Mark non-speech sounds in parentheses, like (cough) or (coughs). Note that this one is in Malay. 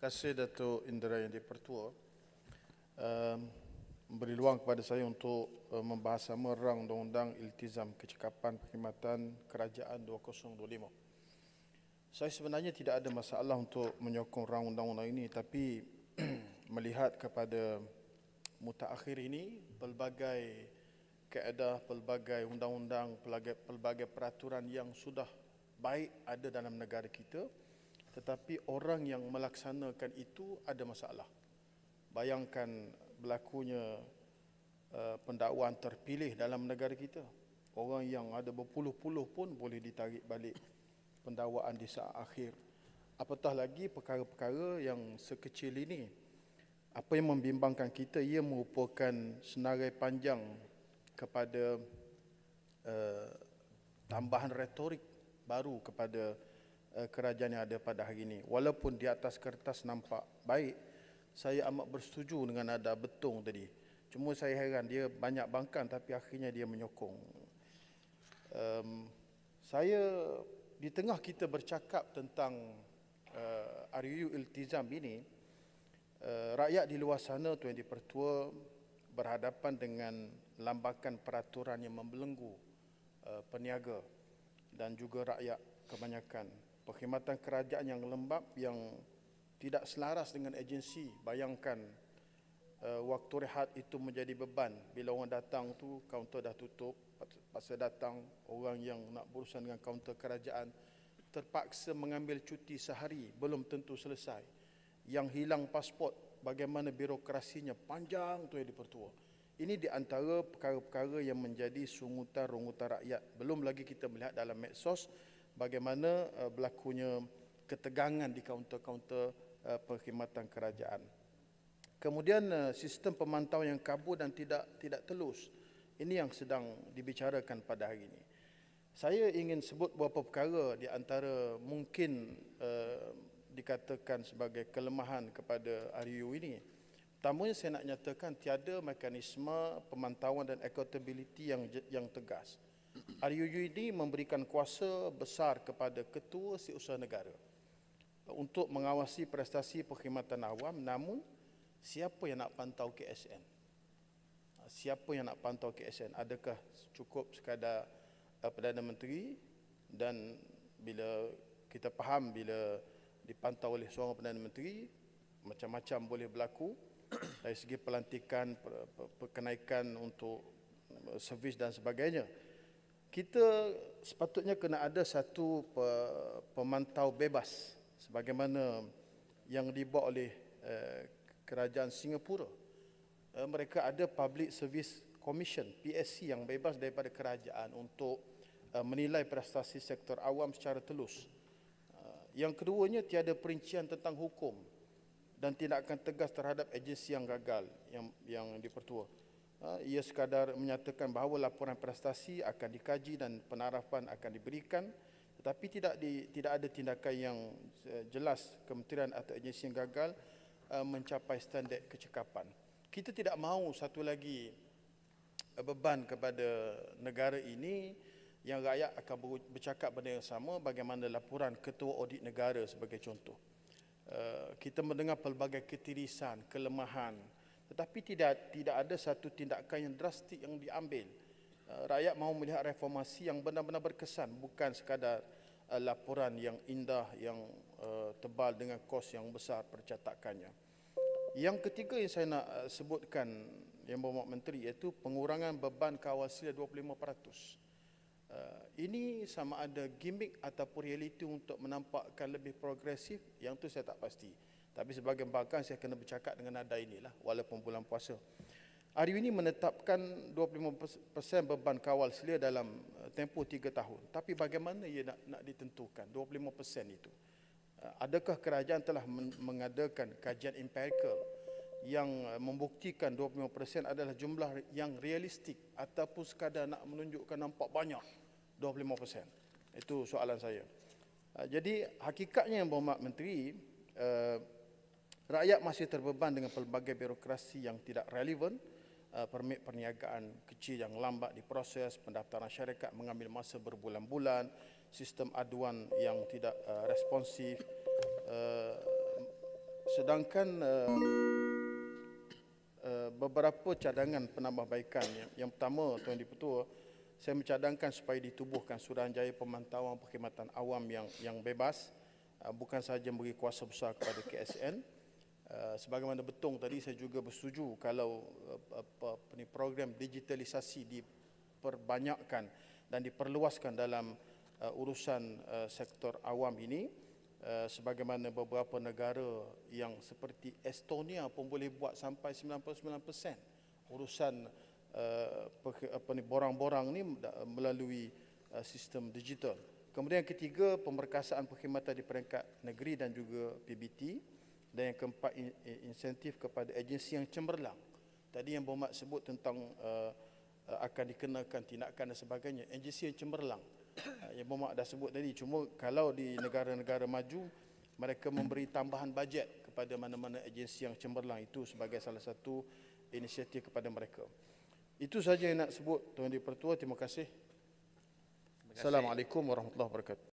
kasih Datuk Indra Yang Dipertua memberi ruang kepada saya untuk uh, membahas sama rang Undang-Undang Iltizam Kecekapan Perkhidmatan Kerajaan 2025. Saya sebenarnya tidak ada masalah untuk menyokong rang undang-undang ini tapi (clears throat) melihat kepada mutakhir ini pelbagai kaedah, pelbagai undang-undang, pelbagai, pelbagai peraturan yang sudah baik ada dalam negara kita tetapi orang yang melaksanakan itu ada masalah. Bayangkan berlakunya uh, pendakwaan terpilih dalam negara kita. Orang yang ada berpuluh-puluh pun boleh ditarik balik pendakwaan di saat akhir. Apatah lagi perkara-perkara yang sekecil ini. Apa yang membimbangkan kita ia merupakan senarai panjang kepada uh, tambahan retorik baru kepada kerajaan yang ada pada hari ini. Walaupun di atas kertas nampak baik, saya amat bersetuju dengan ada betung tadi. Cuma saya heran dia banyak bangkan tapi akhirnya dia menyokong. Um, saya di tengah kita bercakap tentang uh, RUU Iltizam ini, uh, rakyat di luar sana Tuan Di Pertua berhadapan dengan lambakan peraturan yang membelenggu uh, peniaga dan juga rakyat kebanyakan perkhidmatan kerajaan yang lembab yang tidak selaras dengan agensi. Bayangkan uh, waktu rehat itu menjadi beban. Bila orang datang tu kaunter dah tutup, pasal datang orang yang nak berurusan dengan kaunter kerajaan terpaksa mengambil cuti sehari belum tentu selesai. Yang hilang pasport bagaimana birokrasinya panjang tu yang dipertua. Ini di antara perkara-perkara yang menjadi sungutan-rungutan rakyat. Belum lagi kita melihat dalam medsos bagaimana uh, berlakunya ketegangan di kaunter-kaunter uh, perkhidmatan kerajaan. Kemudian uh, sistem pemantauan yang kabur dan tidak tidak telus. Ini yang sedang dibicarakan pada hari ini. Saya ingin sebut beberapa perkara di antara mungkin uh, dikatakan sebagai kelemahan kepada RUU ini. Pertamanya saya nak nyatakan tiada mekanisme pemantauan dan accountability yang yang tegas. RUU ini memberikan kuasa besar kepada ketua setiausaha negara untuk mengawasi prestasi perkhidmatan awam namun siapa yang nak pantau KSN? Siapa yang nak pantau KSN? Adakah cukup sekadar uh, Perdana Menteri dan bila kita faham bila dipantau oleh seorang Perdana Menteri macam-macam boleh berlaku dari segi pelantikan, kenaikan untuk uh, servis dan sebagainya kita sepatutnya kena ada satu pemantau bebas sebagaimana yang dibuat oleh uh, kerajaan Singapura. Uh, mereka ada Public Service Commission PSC yang bebas daripada kerajaan untuk uh, menilai prestasi sektor awam secara telus. Yang keduanya tiada perincian tentang hukum dan tindakan tegas terhadap agensi yang gagal yang yang dipertua. Ha, ia sekadar menyatakan bahawa laporan prestasi akan dikaji dan penarapan akan diberikan tetapi tidak di, tidak ada tindakan yang eh, jelas kementerian atau agensi yang gagal uh, mencapai standard kecekapan. Kita tidak mahu satu lagi uh, beban kepada negara ini yang rakyat akan bercakap benda yang sama bagaimana laporan ketua audit negara sebagai contoh. Kita mendengar pelbagai ketirisan, kelemahan, tetapi tidak tidak ada satu tindakan yang drastik yang diambil. Uh, rakyat mahu melihat reformasi yang benar-benar berkesan bukan sekadar uh, laporan yang indah yang uh, tebal dengan kos yang besar percatakannya. Yang ketiga yang saya nak sebutkan yang berhormat menteri iaitu pengurangan beban kawal sila 25%. Uh, ini sama ada gimmick ataupun realiti untuk menampakkan lebih progresif yang tu saya tak pasti. Tapi sebagai bahkan saya kena bercakap dengan nada inilah walaupun bulan puasa. Hari ini menetapkan 25% beban kawal selia dalam uh, tempoh 3 tahun. Tapi bagaimana ia nak, nak ditentukan 25% itu? Uh, adakah kerajaan telah mengadakan kajian empirical yang uh, membuktikan 25% adalah jumlah yang realistik ataupun sekadar nak menunjukkan nampak banyak 25%? Itu soalan saya. Jadi hakikatnya yang berhormat menteri, Rakyat masih terbeban dengan pelbagai birokrasi yang tidak relevan, uh, permit perniagaan kecil yang lambat diproses, pendaftaran syarikat mengambil masa berbulan-bulan, sistem aduan yang tidak uh, responsif, uh, sedangkan uh, uh, beberapa cadangan penambahbaikan yang, yang pertama Tuan Dipertua saya mencadangkan supaya ditubuhkan Suruhanjaya Pemantauan Perkhidmatan Awam yang yang bebas. Bukan sahaja memberi kuasa besar kepada KSN uh, sebagaimana betul tadi saya juga bersetuju kalau uh, apa, apa ni program digitalisasi diperbanyakkan dan diperluaskan dalam uh, urusan uh, sektor awam ini uh, sebagaimana beberapa negara yang seperti Estonia pun boleh buat sampai 99% urusan uh, apa ni borang-borang ni melalui uh, sistem digital. Kemudian yang ketiga pemberkasaan perkhidmatan di peringkat negeri dan juga PBT dan yang keempat in- in- insentif kepada agensi yang cemerlang. Tadi yang Berhormat sebut tentang uh, uh, akan dikenakan tindakan dan sebagainya. Agensi yang cemerlang. (coughs) Uh, yang Berhormat dah sebut tadi. Cuma kalau di negara-negara maju, mereka memberi tambahan bajet kepada mana-mana agensi yang cemerlang itu sebagai salah satu inisiatif kepada mereka. Itu saja yang nak sebut Tuan Di Pertua. Terima kasih. Terima kasih. Assalamualaikum warahmatullahi wabarakatuh.